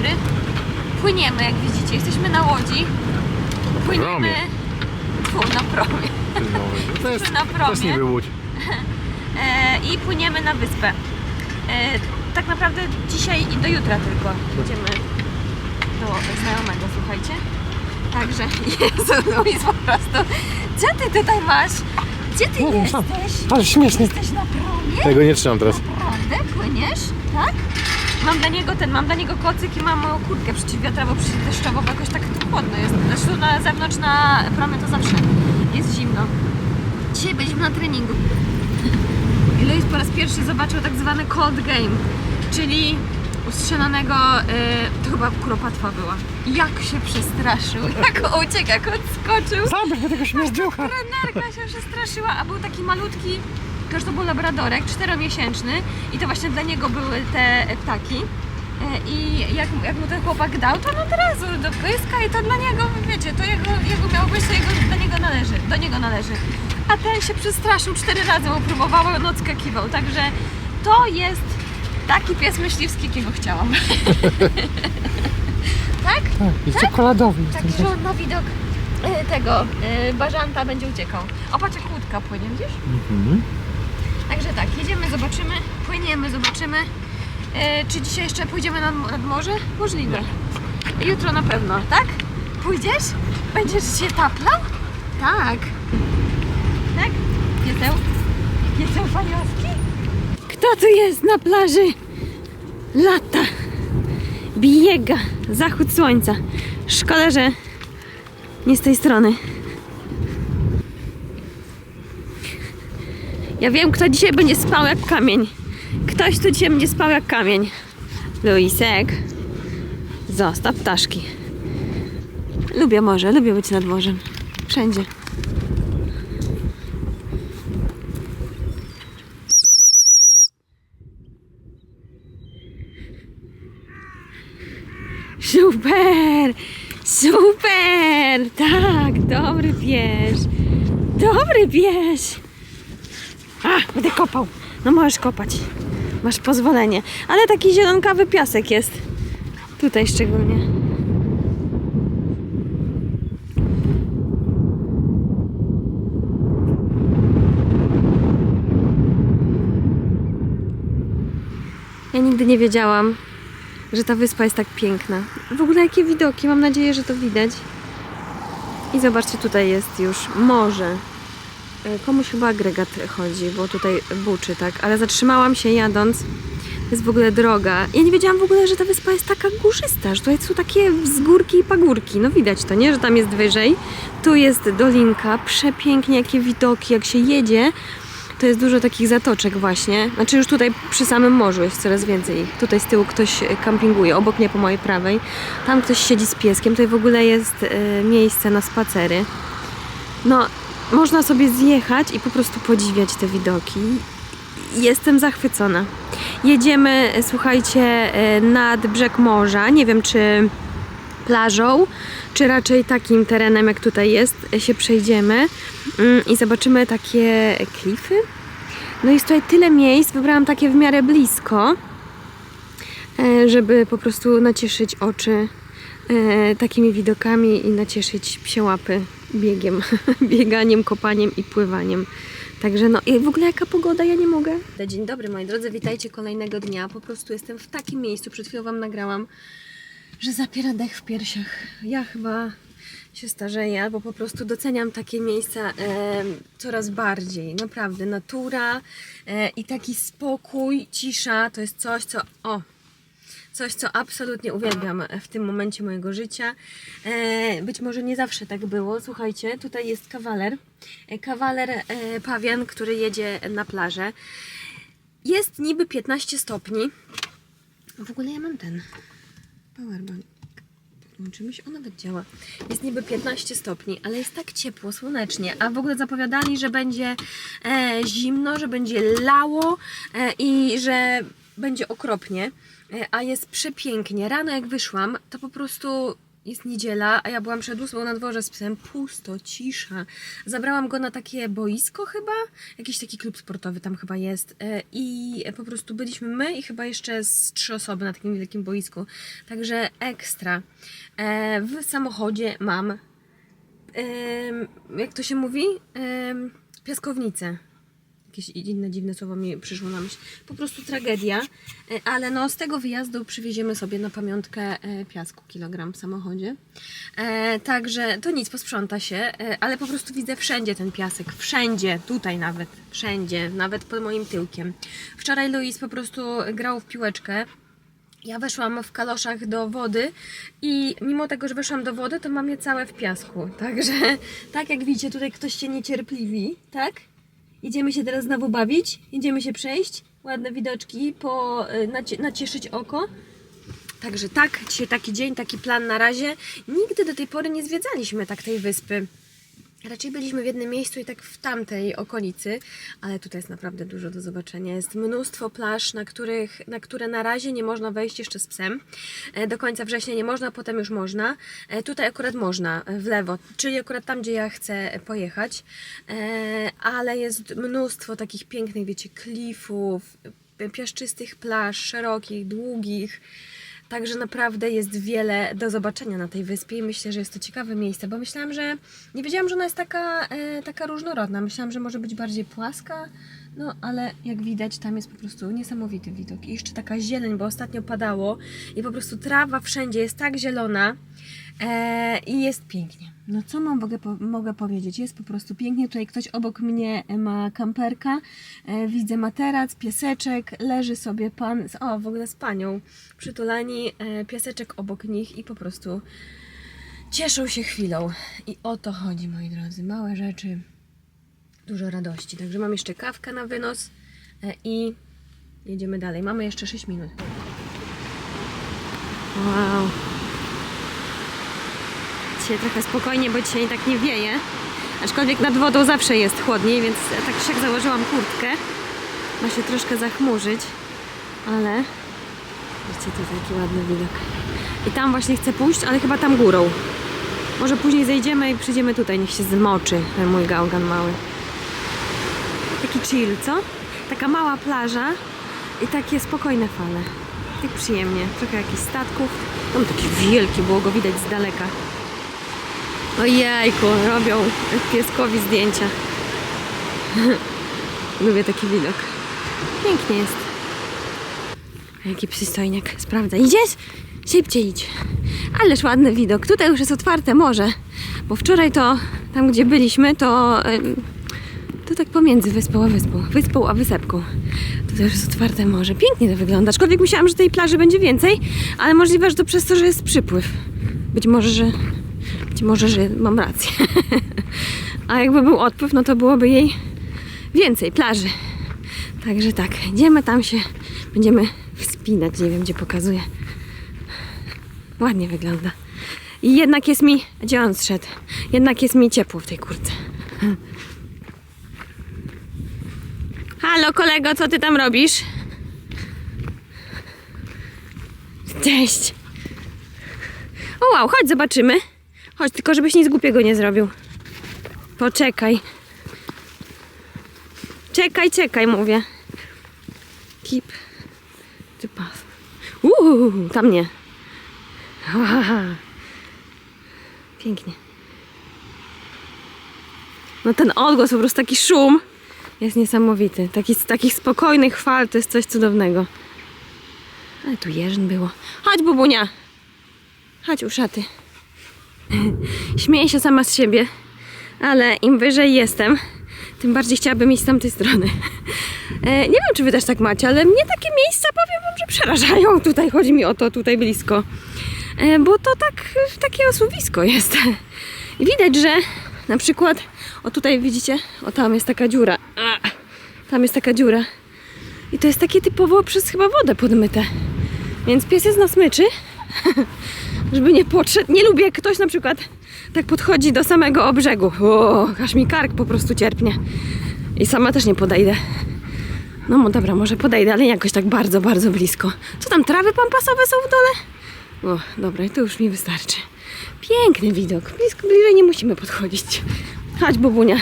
dobry. Płyniemy, jak widzicie. Jesteśmy na łodzi. Płyniemy. promie. Na promie. To jest Na promie. też niby łódź. E, I płyniemy na wyspę. E, tak naprawdę dzisiaj i do jutra tylko jedziemy do znajomego, słuchajcie. Także, Jezu, Luis po prostu. Co ty tutaj masz? Gdzie ty Nie wiem, jesteś? Ale śmiesznie. Jesteś na promie? Tego nie trzymam teraz. Naprawdę? Płyniesz? Tak? Mam dla niego ten, mam dla niego kocyk i mam kurtkę przeciwwiatrową, przeciwdeszczową, bo jakoś tak tu chłodno jest. Zresztą na zewnątrz na promie to zawsze jest zimno. Dzisiaj byliśmy na treningu. I Luis po raz pierwszy zobaczył tak zwany cold game, czyli ustrzelonego, y, to chyba kuropatwa była. Jak się przestraszył, jak uciekł, jak odskoczył. Zabierz tego śmierdziucha. Trenerka się przestraszyła, a był taki malutki, też to był labradorek, czteromiesięczny i to właśnie dla niego były te ptaki. E, I jak, jak mu ten chłopak dał, to on od razu do pyska i to dla niego, wiecie, to jego, jego miało być, to jego, do niego należy, do niego należy. A ten się przestraszył, cztery razy mu próbował, a on odskakiwał, także to jest taki pies myśliwski, jakiego chciałam. tak? Tak, i czekoladowy jest ten Taki, też. że on na widok e, tego e, bażanta będzie uciekał. O, patrz jak łódka płynie, widzisz? Mhm. Także tak, jedziemy, zobaczymy, płyniemy, zobaczymy. E, czy dzisiaj jeszcze pójdziemy nad, nad morze? Możliwe. Jutro na pewno, tak? Pójdziesz? Będziesz się taplał? Tak. Tak? Pieseł? Pieseł faniowski? Kto tu jest na plaży? Lata. Biega. Zachód słońca. Szkoda, że nie z tej strony. Ja wiem, kto dzisiaj będzie spał jak kamień. Ktoś tu dzisiaj będzie spał jak kamień. Luisek. Zostaw ptaszki. Lubię morze, lubię być nad morzem. Wszędzie. Super! Super! Tak, dobry pies. Dobry pies. A, będę kopał. No możesz kopać. Masz pozwolenie. Ale taki zielonkawy piasek jest. Tutaj szczególnie. Ja nigdy nie wiedziałam, że ta wyspa jest tak piękna. W ogóle jakie widoki, mam nadzieję, że to widać. I zobaczcie, tutaj jest już morze. E, Komuś chyba agregat chodzi, bo tutaj buczy, tak? Ale zatrzymałam się jadąc. To jest w ogóle droga. Ja nie wiedziałam w ogóle, że ta wyspa jest taka górzysta, że tutaj są takie wzgórki i pagórki. No widać to, nie? Że tam jest wyżej. Tu jest dolinka, przepięknie, jakie widoki, jak się jedzie. To jest dużo takich zatoczek właśnie. Znaczy już tutaj przy samym morzu jest coraz więcej. Tutaj z tyłu ktoś kampinguje, obok mnie po mojej prawej. Tam ktoś siedzi z pieskiem. Tutaj w ogóle jest e, miejsce na spacery. No, można sobie zjechać i po prostu podziwiać te widoki. Jestem zachwycona. Jedziemy, słuchajcie, e, nad brzeg morza. Nie wiem, czy plażą, czy raczej takim terenem, jak tutaj jest, e, się przejdziemy mm, i zobaczymy takie klify. No jest tutaj tyle miejsc, wybrałam takie w miarę blisko, e, żeby po prostu nacieszyć oczy takimi widokami i nacieszyć psie łapy biegiem, bieganiem, kopaniem i pływaniem. Także no i w ogóle jaka pogoda, ja nie mogę. Dzień dobry moi drodzy, witajcie kolejnego dnia. Po prostu jestem w takim miejscu, przed chwilą Wam nagrałam, że zapiera dech w piersiach. Ja chyba się starzeję, albo po prostu doceniam takie miejsca e, coraz bardziej. Naprawdę, natura e, i taki spokój, cisza to jest coś, co... O, Coś, co absolutnie uwielbiam w tym momencie mojego życia. E, być może nie zawsze tak było. Słuchajcie, tutaj jest kawaler. E, kawaler e, pawian, który jedzie na plażę. Jest niby 15 stopni. W ogóle ja mam ten powerbank. Włączymy się, on nawet działa. Jest niby 15 stopni, ale jest tak ciepło, słonecznie. A w ogóle zapowiadali, że będzie e, zimno, że będzie lało e, i że będzie okropnie. E, a jest przepięknie. Rano jak wyszłam, to po prostu jest niedziela, a ja byłam przed ósmą na dworze z psem. Pusto, cisza. Zabrałam go na takie boisko chyba. Jakiś taki klub sportowy tam chyba jest. E, I po prostu byliśmy my i chyba jeszcze z trzy osoby na takim wielkim boisku. Także ekstra. E, W samochodzie mam jak to się mówi? Piaskownicę. Jakieś inne dziwne słowo mi przyszło na myśl. Po prostu tragedia. E, Ale no z tego wyjazdu przywieziemy sobie na pamiątkę e, piasku kilogram w samochodzie. E, także to nic, posprząta się, ale po prostu widzę wszędzie ten piasek. Wszędzie, tutaj nawet, wszędzie, nawet pod moim tyłkiem. Wczoraj Luis po prostu grał w piłeczkę. Ja weszłam w kaloszach do wody i mimo tego, że weszłam do wody, to mam je całe w piasku. Także tak jak widzicie, tutaj ktoś się niecierpliwi, tak? Idziemy się teraz znowu bawić, idziemy się przejść, ładne widoczki, po, y, nacie, nacieszyć oko. Także tak, dzisiaj taki dzień, taki plan na razie. Nigdy do tej pory nie zwiedzaliśmy tak tej wyspy. Raczej byliśmy w jednym miejscu i tak w tamtej okolicy, ale tutaj jest naprawdę dużo do zobaczenia. Jest mnóstwo plaż, na, których, na które na razie nie można wejść jeszcze z psem. E, Do końca września nie można, potem już można. E, Tutaj akurat można, e, w lewo, czyli akurat tam, gdzie ja chcę pojechać. Ale jest mnóstwo takich pięknych, wiecie, klifów, piaszczystych plaż, szerokich, długich. Także naprawdę jest wiele do zobaczenia na tej wyspie i myślę, że jest to ciekawe miejsce, bo myślałam, że nie wiedziałam, że ona jest taka, e, taka różnorodna. Myślałam, że może być bardziej płaska, no ale jak widać, tam jest po prostu niesamowity widok. I jeszcze taka zieleń, bo ostatnio padało i po prostu trawa wszędzie jest tak zielona i jest pięknie. No co mam mogę, mogę powiedzieć? Jest po prostu pięknie. Tutaj ktoś obok mnie ma kamperka. E, widzę materac, pieseczek. Leży sobie pan, z- o w ogóle z panią przytulani. E, pieseczek obok nich i po prostu cieszą się chwilą. I o to chodzi, moi drodzy. Małe rzeczy, dużo radości. Także mam jeszcze kawkę na wynos e, i jedziemy dalej. Mamy jeszcze 6 minut. Wow. Dzisiaj trochę spokojnie, bo dzisiaj tak nie wieje. Aczkolwiek nad wodą zawsze jest chłodniej, więc tak jak założyłam kurtkę. Ma się troszkę zachmurzyć, ale widzicie, to taki ładny widok. I tam właśnie chcę pójść, ale chyba tam górą. Może później zejdziemy i przyjdziemy tutaj, niech się zmoczy ten mój gałgan mały. Taki chill, co? Taka mała plaża i takie spokojne fale. Tak przyjemnie. Trochę jakichś statków. Tam taki wielki, było go widać z daleka. Ojejku, robią pieskowi zdjęcia. Lubię taki widok. Pięknie jest. Jaki przystojniak. Sprawdza. Idziesz? Szybciej idź. Ależ ładny widok. Tutaj już jest otwarte morze. Bo wczoraj to, tam gdzie byliśmy, to, to tak pomiędzy wyspą a wyspą. Wyspą a wysepką. Tutaj już jest otwarte morze. Pięknie to wygląda. Aczkolwiek myślałam, że tej plaży będzie więcej, ale możliwe, że to przez to, że jest przypływ. Być może, że być może, że mam rację. A jakby był odpływ, no to byłoby jej więcej plaży. Także tak, idziemy tam się, będziemy wspinać, nie wiem gdzie pokazuję. Ładnie wygląda. I jednak jest mi, gdzie on zszedł? Jednak jest mi ciepło w tej kurce. Halo kolego, co ty tam robisz? Cześć. O wow, chodź zobaczymy. Chodź, tylko żebyś nic głupiego nie zrobił. Poczekaj. Czekaj, czekaj, mówię. Keep the path. Uuu, tam nie. Aha. Pięknie. No ten odgłos, po prostu taki szum jest niesamowity. Taki, z takich spokojnych fal to jest coś cudownego. Ale tu jeżyn było. Chodź, bubunia. Chodź, uszaty. Śmieję się sama z siebie, ale im wyżej jestem, tym bardziej chciałabym iść z tamtej strony. E, nie wiem, czy wy też tak macie, ale mnie takie miejsca, powiem wam, że przerażają. Tutaj chodzi mi o to, tutaj blisko. E, bo to tak, takie osuwisko jest. I widać, że na przykład, o tutaj widzicie, o tam jest taka dziura. A, tam jest taka dziura. I to jest takie typowo przez chyba wodę podmyte. Więc pies jest na smyczy, żeby nie podszedł. Nie lubię, jak ktoś na przykład tak podchodzi do samego obrzegu. O, aż mi kark po prostu cierpnie. I sama też nie podejdę. No dobra, może podejdę, ale nie jakoś tak bardzo, bardzo blisko. Co tam, trawy pampasowe są w dole? O, dobra, to już mi wystarczy. Piękny widok. Blisko, bliżej nie musimy podchodzić. Chodź, Bobunia.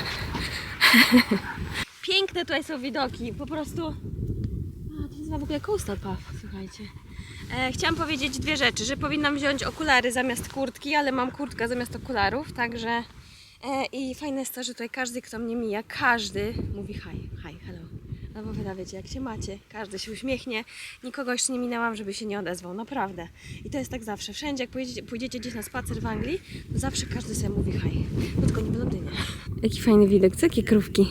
Piękne tutaj są widoki. Po prostu... A, to jest w ogóle coastal path, słuchajcie. E, chciałam powiedzieć dwie rzeczy, że powinnam wziąć okulary zamiast kurtki, ale mam kurtkę zamiast okularów, także... E, I fajne jest to, że tutaj każdy, kto mnie mija, każdy mówi hi, hi, hello. No bo wy wiecie, jak się macie, każdy się uśmiechnie. Nikogo jeszcze nie minęłam, żeby się nie odezwał, naprawdę. I to jest tak zawsze. Wszędzie, jak pojedziecie, pójdziecie gdzieś na spacer w Anglii, to zawsze każdy sobie mówi hi. No tylko nie w Londynie. Jaki fajny widok, co jakie krówki?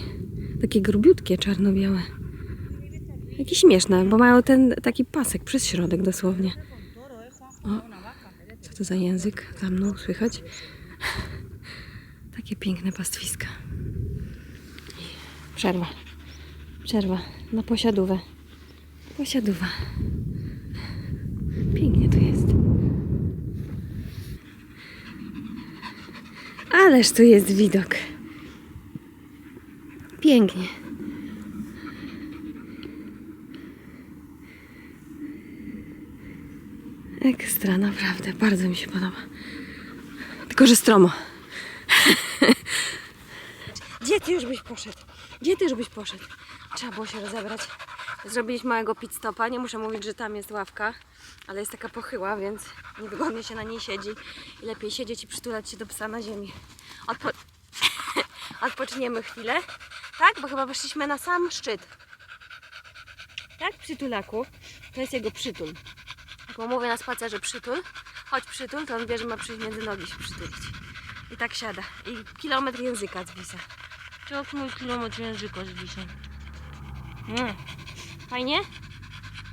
Takie grubiutkie, czarno-białe. Jakie śmieszne, bo mają ten taki pasek przez środek dosłownie. O, co to za język? Za mną słychać? Takie piękne pastwiska. Przerwa. Przerwa na posiadówę. Posiadówa. Pięknie tu jest. Ależ tu jest widok. Pięknie. Ekstra, naprawdę. Bardzo mi się podoba. Tylko, że stromo. Gdzie ty już byś poszedł? Gdzie ty już byś poszedł? Trzeba było się rozebrać. Zrobiliśmy małego pit stopa. Nie muszę mówić, że tam jest ławka, ale jest taka pochyła, więc niewygodnie się na niej siedzi. I lepiej siedzieć i przytulać się do psa na ziemi. Odpo... Odpoczniemy chwilę. Tak? Bo chyba weszliśmy na sam szczyt. Tak? Przytulaku. To jest jego przytul. Mu mówię na spacerze przytul, chodź przytul, to on wie, że ma przyjść między nogi się przytulić. I tak siada. I kilometr języka zwisa. Jak mój kilometr języka zwisa. Mm. Fajnie?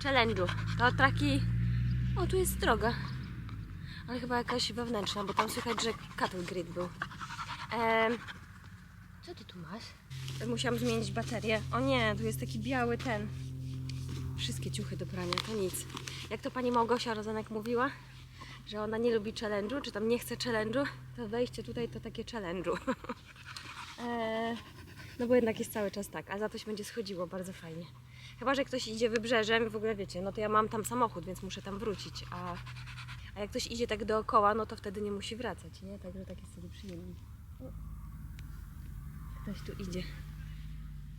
Challenge'u. To taki... O, tu jest droga. Ale chyba jakaś wewnętrzna, bo tam słychać, że cattle grid był. Em, co ty tu masz? Musiałam zmienić baterię. O nie, tu jest taki biały ten. Wszystkie ciuchy do prania, to nic. Jak to pani Małgosia Rozanek mówiła, że ona nie lubi challenge'u, czy tam nie chce challenge'u, to wejście tutaj to takie challenge'u. Eee, no bo jednak jest cały czas tak, a za to się będzie schodziło bardzo fajnie. Chyba, że ktoś idzie wybrzeżem w ogóle wiecie, no to ja mam tam samochód, więc muszę tam wrócić, a, a jak ktoś idzie tak dookoła, no to wtedy nie musi wracać, nie? Także tak jest wtedy przyjemnie. Ktoś tu idzie.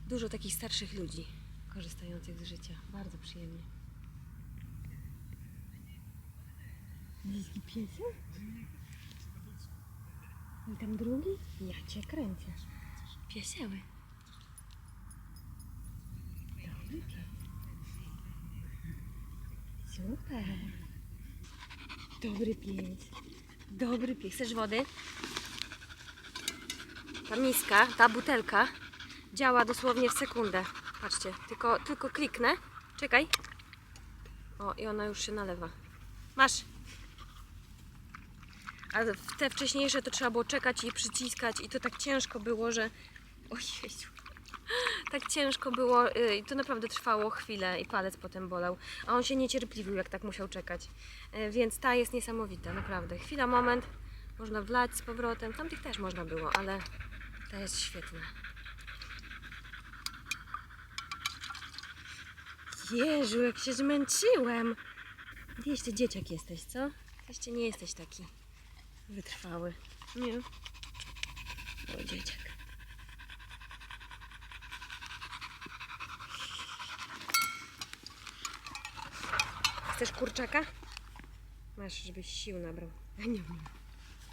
Dużo takich starszych ludzi korzystających z życia. Bardzo przyjemnie. Bliski piesek? I tam drugi? Ja cię kręcę. Pieseły. Dobry pies. Super. Dobry pies. Dobry pies. Chcesz wody? Ta miska, ta butelka działa dosłownie w sekundę. Patrzcie, tylko, tylko kliknę. Czekaj. O, i ona już się nalewa. Masz. A te wcześniejsze to trzeba było czekać i przyciskać i to tak ciężko było, że... Ojej. Tak ciężko było y, i to naprawdę trwało chwilę i palec potem bolał. A on się niecierpliwił, jak tak musiał czekać. Y, Więc ta jest niesamowita, naprawdę. Chwila, moment, można wlać z powrotem. Tamtych też można było, ale ta jest świetna. Jezu, jak się zmęczyłem. Jeszcze dzieciak jesteś, co? Jeszcze nie jesteś taki wytrwały. Nie. O, dzieciak. Chcesz kurczaka? Masz, żebyś sił nabrał. A nie.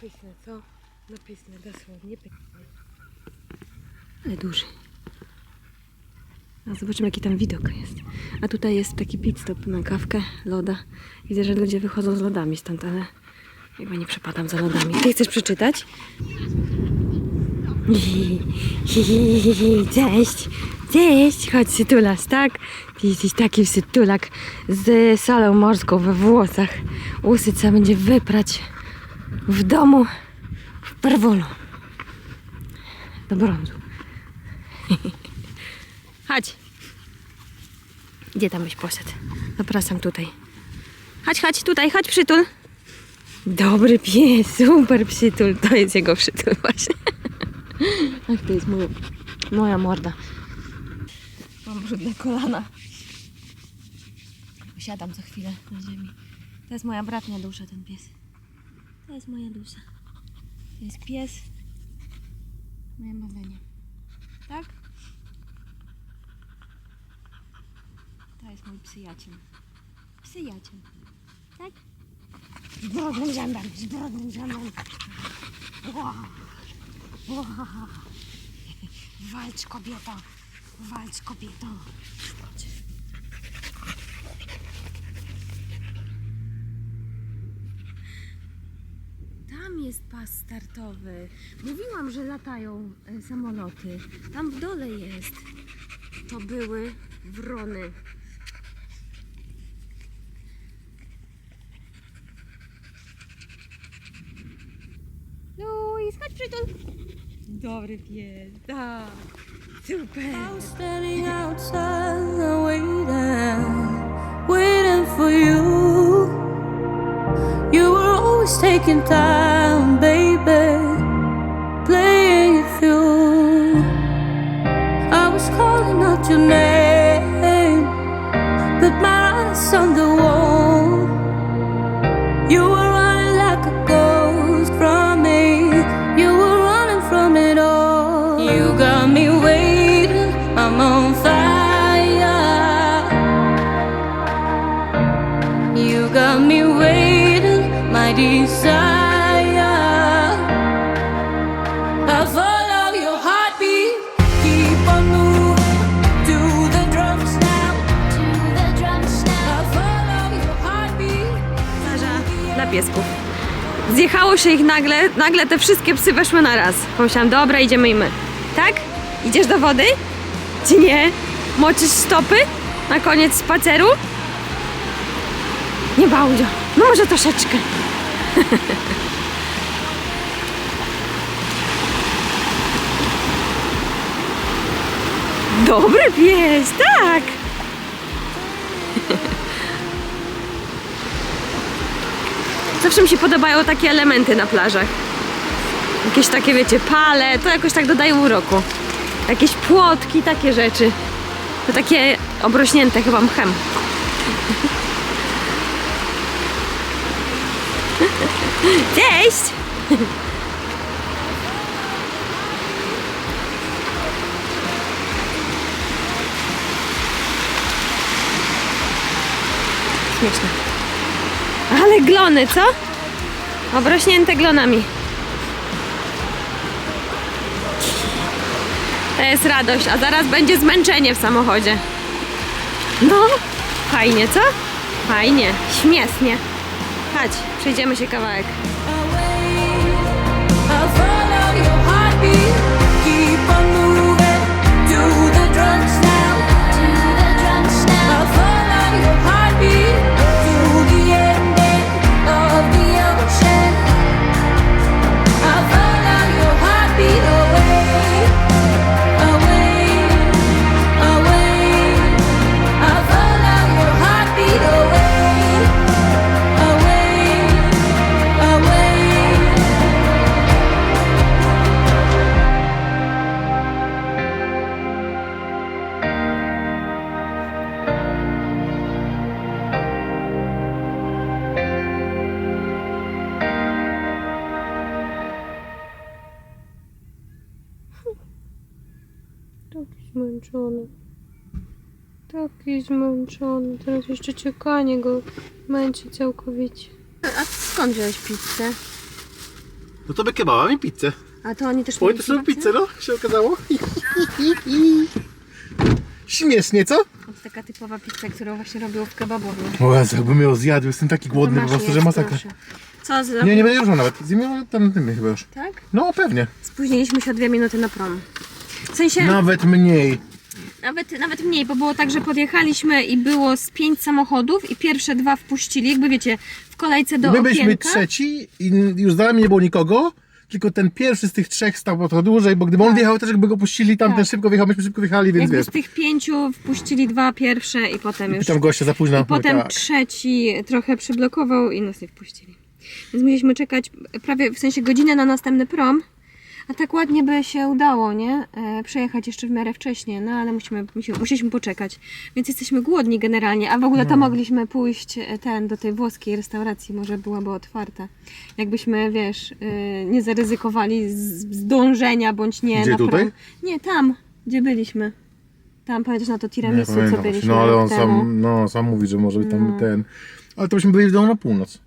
Pyszne, co? No pyszne, dosłownie pyszne. Ale duży. A zobaczymy, jaki tam widok jest. A tutaj jest taki pit stop na kawkę, loda. Widzę, że ludzie wychodzą z lodami stąd, ale chyba nie przepadam za lodami. Ty chcesz przeczytać? Cześć! Cześć! Chodź, sytulas, tak? Ty jesteś taki sytulak z solą morską we włosach. Łusy trzeba będzie wyprać w domu w perwolu. Do brązu. Chodź. Gdzie tam byś poszedł? Zapraszam tutaj. Chodź, chodź, tutaj, chodź, przytul. Dobry pies, super przytul. To jest jego przytul właśnie. Ach, to jest moja, moja morda. Mam brudne kolana. Siadam co chwilę na ziemi. To jest moja bratnia dusza, ten pies. To jest moja dusza. To jest pies. Moje marzenie. Tak? To jest mój przyjaciel. Przyjaciel. Tak? Z brudnym zębem, z brudnym zębem. Wow. Wow. Walcz kobieto. Walcz kobieto. Chodź. Tam jest pas startowy. Mówiłam, że latają e, samoloty. Tam w dole jest. To były wrony. Dobry pies, tak. Super. I was standing outside, waiting, waiting for you. You were always taking time, baby, playing it through. I was calling out your name, Zjechało się ich nagle, nagle te wszystkie psy weszły na raz. Pomyślałam, dobra, idziemy i my. Tak? Idziesz do wody? Czy nie? Moczysz stopy? Na koniec spaceru? Nie Baudzio, no może troszeczkę. Dobry pies, tak! Zawsze mi się podobają takie elementy na plażach. Jakieś takie, wiecie, pale, to jakoś tak dodaje uroku. Jakieś płotki, takie rzeczy. To takie obrośnięte chyba mchem. Cześć! Śmieszne. Ale glony, co? Obrośnięte glonami. To jest radość, a zaraz będzie zmęczenie w samochodzie. No, fajnie, co? Fajnie, śmiesznie. Chodź, przejdziemy się kawałek. Zmęczony. Taki zmęczony. Teraz jeszcze czekanie go męczy całkowicie. A skąd wziąłeś pizzę? No to by kebaba i pizzę. A to oni też Oj, mieli to sobie pizzę? pizzę, no, się okazało. Śmiesznie, co? To taka typowa pizza, którą właśnie robią w kebabowie. O Jezu, jakbym ją zjadł, jestem taki głodny po Masz prostu, że masakra. Co zrobił? Nie, nie będę ruszał nawet. Ją tam tym chyba już. Tak? No pewnie. Spóźniliśmy się o dwie minuty na prom. W sensie Nawet mniej. Nawet, nawet mniej, bo było tak, że podjechaliśmy i było z pięć samochodów i pierwsze dwa wpuścili, jakby wiecie, w kolejce do My byliśmy okienka. trzeci i już za nami nie było nikogo. Tylko ten pierwszy z tych trzech stał trochę dłużej, bo gdyby on wjechał też jakby go puścili, tam Tak. ten szybko wjechał, myśmy szybko wjechali, więc Jakby wiesz. z tych pięciu wpuścili dwa pierwsze i potem już. Pytam gościa za późno. I potem tak. trzeci trochę przyblokował i nas nie wpuścili. Więc musieliśmy czekać prawie w sensie godzinę na następny prom. A tak ładnie by się udało, nie? E, przejechać jeszcze w miarę wcześnie, no ale musimy, musimy, musieliśmy poczekać. Więc jesteśmy głodni generalnie, a w ogóle No. to mogliśmy pójść e, ten, do tej włoskiej restauracji, może byłaby otwarta. Jakbyśmy, wiesz, e, nie zaryzykowali z, z dążenia, bądź nie. Gdzie, na prom- tutaj? Nie, tam, gdzie byliśmy. Tam, pamiętasz na to tiramisu, co byliśmy. No ale rok on temu. sam, no, sam mówi, że może być tam No. ten... Ale to byśmy byli w domu na północ.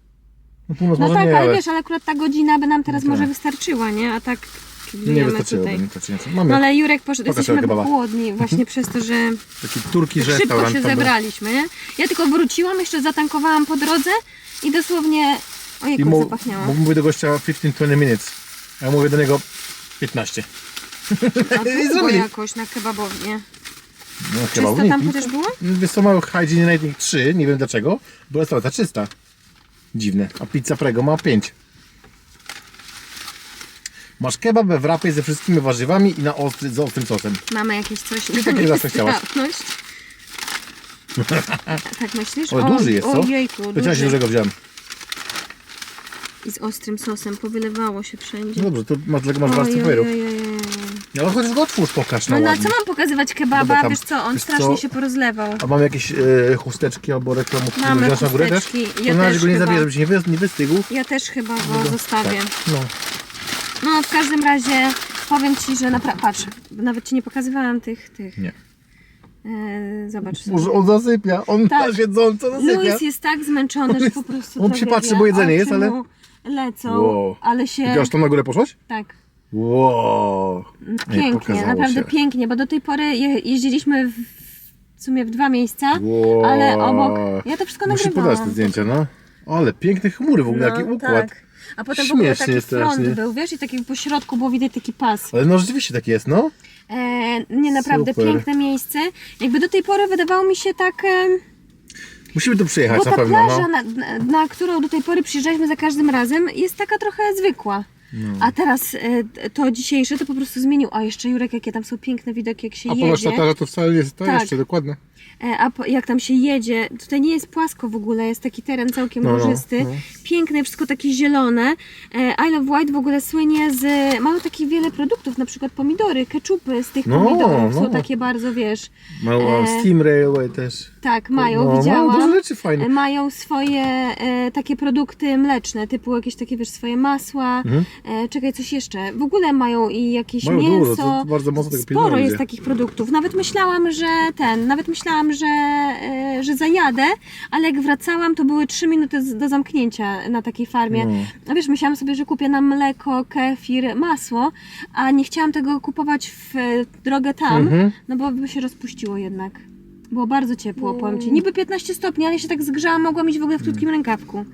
Na północ No może tak, nie, ale ale... wiesz, ale akurat ta godzina by nam teraz No tak. może wystarczyła, nie? A tak nie kiblujemy wystarczyło, tutaj. nie wystarczająco. Mamy No ale Jurek poszedł, Pokaż jesteśmy kebaba. głodni właśnie przez to, że taki turki szybko restaurant. się tam był. zebraliśmy, nie? Ja tylko wróciłam, jeszcze zatankowałam po drodze i dosłownie... I Ojej, mu, zapachniało. mu mówię do gościa 15-20 minutes. A ja mówię do niego 15. A długo zrobili. jakoś na kebabownię. No Czysto tam chociaż było? Wiesz co, mają Hygiene Rating 3, nie wiem dlaczego, bo restauracja czysta. Dziwne. A pizza Prego ma 5. Masz kebab we wrapie ze wszystkimi warzywami i na ostry, z ostrym sosem. Mamy jakieś coś Ty takie zawsze chciałaś. Tak myślisz? Ale duży jest, co? Ojejku, się duży. dużego wziąłem. I z ostrym sosem, powylewało się wszędzie. No dobrze, to masz, masz warstwę Oj, oj, papierów. oj, oj, oj. No chociaż go otwórz, pokaż No na ładnie. co mam pokazywać kebaba? Dobra, tam- wiesz co, on wiesz strasznie co? się porozlewał. A mam jakieś e, chusteczki albo reklamówki, Mamy wziąć na górę też? chusteczki, To ja na razie też go nie chyba. zabierze, żeby się nie, wy, nie wystygł. Ja też chyba go zostawię. Tak, no. No w każdym razie powiem Ci, że naprawdę, patrz, nawet Ci nie pokazywałam tych, tych. Nie. E, zobacz sobie. Może on zasypia, on Tak. na siedząco zasypia. Louis jest tak zmęczony, że po prostu on się tragedia. patrzy, bo jedzenie jest, ale- mu Lecą, Wow. ale się... Aż tam na górę poszłaś? Tak. Wow. Nie, Pięknie, naprawdę się. pięknie, bo do tej pory je, jeździliśmy w, w sumie w dwa miejsca, Wow. ale obok. Ja to wszystko Muszę nagrywałam. podać te zdjęcia, no. Ale piękne chmury w ogóle, jaki układ. Tak. A potem w Śmiesznie taki strasznie. front był, wiesz, i taki po środku było widać taki pas. Ale no rzeczywiście tak jest, no. E, nie, naprawdę Super. piękne miejsce. Jakby do tej pory wydawało mi się tak... E, Musimy tu przyjechać bo na ta pewno, plaża, no. na, na, na którą do tej pory przyjeżdżaliśmy za każdym razem, jest taka trochę zwykła. No. A teraz e, to dzisiejsze to po prostu zmienił. A jeszcze Jurek, jakie tam są piękne widoki, jak się A jedzie. ta plaża to wcale jest ta Tak. jeszcze, dokładnie. E, A po, jak tam się jedzie, tutaj nie jest płasko w ogóle, jest taki teren całkiem No, no, górzysty, no. piękne, wszystko takie zielone. E, I Love White w ogóle słynie z, mają takich wiele produktów, na przykład pomidory, keczupy z tych No, pomidorów, no. są takie bardzo, wiesz, Mają E, Steam Railway też. tak, mają, no, widziałam. Mają dużo rzeczy fajnych. E, Mają swoje e, takie produkty mleczne, typu jakieś takie, wiesz, swoje masła, Mhm. e, czekaj, coś jeszcze. W ogóle mają i jakieś Mają mięso. dużo, to bardzo mocno tego Sporo jest takich produktów. Nawet myślałam, że ten, nawet myślałam, że, e, że zajadę, ale jak wracałam, to były 3 minuty do zamknięcia na takiej farmie. No. Wiesz, myślałam sobie, że kupię nam mleko, kefir, masło, a nie chciałam tego kupować w e, drogę tam, Mhm. no bo by się rozpuściło jednak. Było bardzo ciepło, powiem Ci. Niby 15 stopni, ale się tak zgrzałam, mogłam iść w ogóle w krótkim rękawku.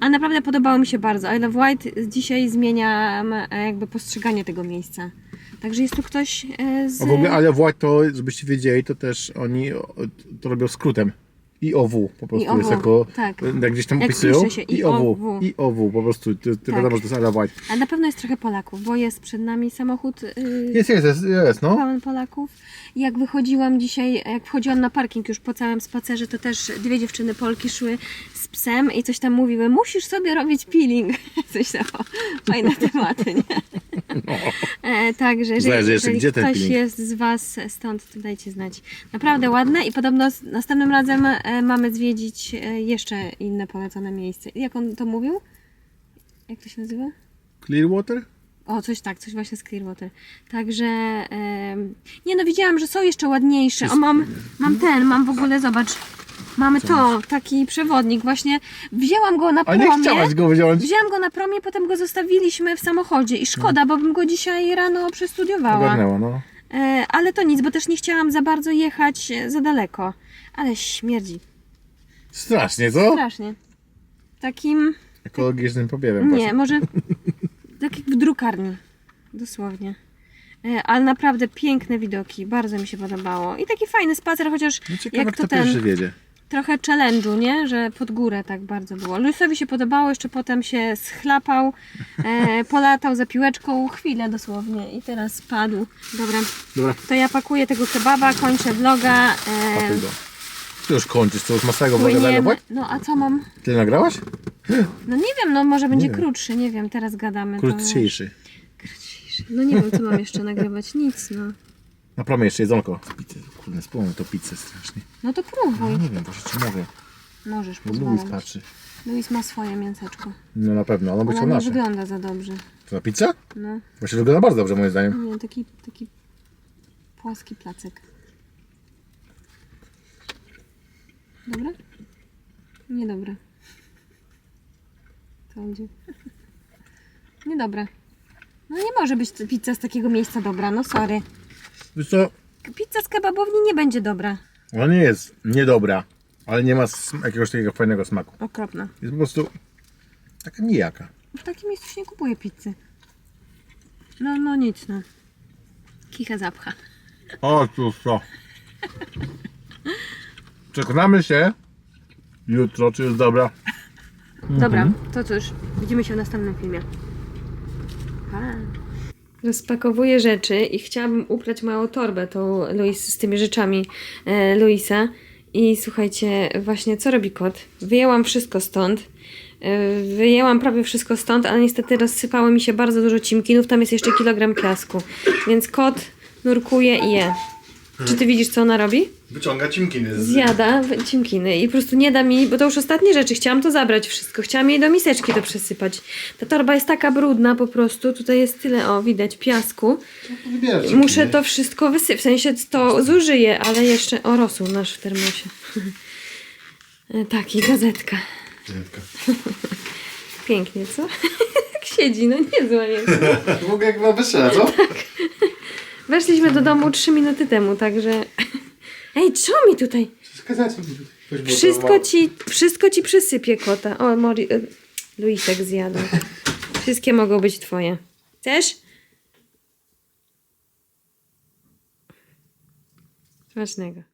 Ale naprawdę podobało mi się bardzo. I Love White dzisiaj zmieniam e, jakby postrzeganie tego miejsca. Także jest tu ktoś e, z... A w ogóle Ale White to, żebyście wiedzieli, to też oni o, to robią skrótem. IOW po prostu IOW, jest jako, tak. jak gdzieś tam Jak opisują. pisze się, IOW, IOW. Po prostu, to, to Tak. wiadomo, że to jest Ale White. Ale na pewno jest trochę Polaków, bo jest przed nami samochód yy, Jest, jest, jest, jest no. pełen Polaków. I Jak wychodziłam dzisiaj, jak wchodziłam na parking już po całym spacerze, to też dwie dziewczyny Polki szły psem i coś tam mówiły, musisz sobie robić peeling. Coś tam, o, fajne tematy, nie? E, także, jeżeli, Zależy jeszcze, jeżeli gdzie ten ktoś peeling. jest z Was stąd, to dajcie znać. Naprawdę ładne i podobno s- następnym razem e, mamy zwiedzić e, jeszcze inne polecone miejsce. Jak on to mówił? Jak to się nazywa? Clearwater? O, coś tak, coś właśnie z Clearwater. Także, em, nie no, widziałam, że są jeszcze ładniejsze. O, mam, mam ten, mam w ogóle, zobacz, mamy to, taki przewodnik. Właśnie wzięłam go na A nie promie. chciałaś go wziąć. Wzięłam go na promie, potem go zostawiliśmy w samochodzie i szkoda, bo bym go dzisiaj rano przestudiowała. Ogarnęła, no. E, ale to nic, bo też nie chciałam za bardzo jechać e, za daleko. Ale śmierdzi. Strasznie, co? Strasznie. Takim, Ekologicznym papierem. nie, właśnie. może tak jak w drukarni. Dosłownie. E, ale naprawdę piękne widoki, bardzo mi się podobało. I taki fajny spacer, chociaż No ciekawe, jak kto to ten pierwszy wiedzie. Trochę challenge'u, nie? Że pod górę tak bardzo było. Luisowi się podobało, jeszcze potem się schlapał, e, polatał za piłeczką chwilę dosłownie i teraz spadł. Dobra, Dobra, to ja pakuję tego kebaba, kończę vloga. E, pakuj go. Ty już kończysz, co już vloga Ale płyniemy. White? No a co mam? Ty nagrałaś? No nie wiem, no może będzie wiem. krótszy, nie wiem, teraz gadamy. to. Krótniejszy. Krótszy. No nie wiem, co mam jeszcze nagrywać. Nic, no. Na promie jeszcze jedzonko. Z pizzy. Kurde, spłonę to pizzę strasznie. No to No próbuj. nie wiem, proszę, czy mogę. Możesz, Bo Louis patrzy. Luis ma swoje mięseczko. No na pewno, ono by Ona chciał nie nasze. wygląda za dobrze. To na pizzę? No, Właśnie wygląda bardzo dobrze moim zdaniem. nie, taki, taki płaski placek. Dobra? Niedobre. Co będzie? Niedobre. No nie może być pizza z takiego miejsca dobra, no sorry. Wiesz co, Pizza z kebabowni nie będzie dobra. ona nie jest niedobra, ale nie ma sm- jakiegoś takiego fajnego smaku. Okropna. Jest po prostu taka nijaka. W takim miejscu się nie kupuje pizzy. No, no nic, no. Kicha zapcha. O, cóż to. Przekonamy się jutro, czy jest dobra. Dobra, to cóż, widzimy się w następnym filmie. Pa. Rozpakowuję rzeczy i chciałabym uprać małą torbę tą Luis, z tymi rzeczami e, Luisa. I słuchajcie, właśnie co robi kot? Wyjęłam wszystko stąd. E, wyjęłam prawie wszystko stąd, ale niestety rozsypało mi się bardzo dużo cimkinów. Tam jest jeszcze kilogram piasku. Więc kot nurkuje i je. Czy ty widzisz, co ona robi? Wyciąga cimkiny Zjada w- cimkiny i po prostu nie da mi, bo to już ostatnie rzeczy. Chciałam to zabrać wszystko. Chciałam jej do miseczki to przesypać. Ta torba jest taka brudna po prostu. Tutaj jest tyle, o widać, piasku. Muszę to wszystko wysypać. W sensie to zużyję, ale jeszcze... O, rosół nasz w termosie. Tak, i gazetka. Pięknie, co? Jak siedzi, no niezła jest. W ogóle jak ma wesele, co? Weszliśmy do domu 3 minuty temu, także... Ej, co mi tutaj? Wszystko ci, wszystko ci przysypie kota. O, Mori, e, Luisek zjadł. Wszystkie mogą być twoje. Chcesz? Smacznego.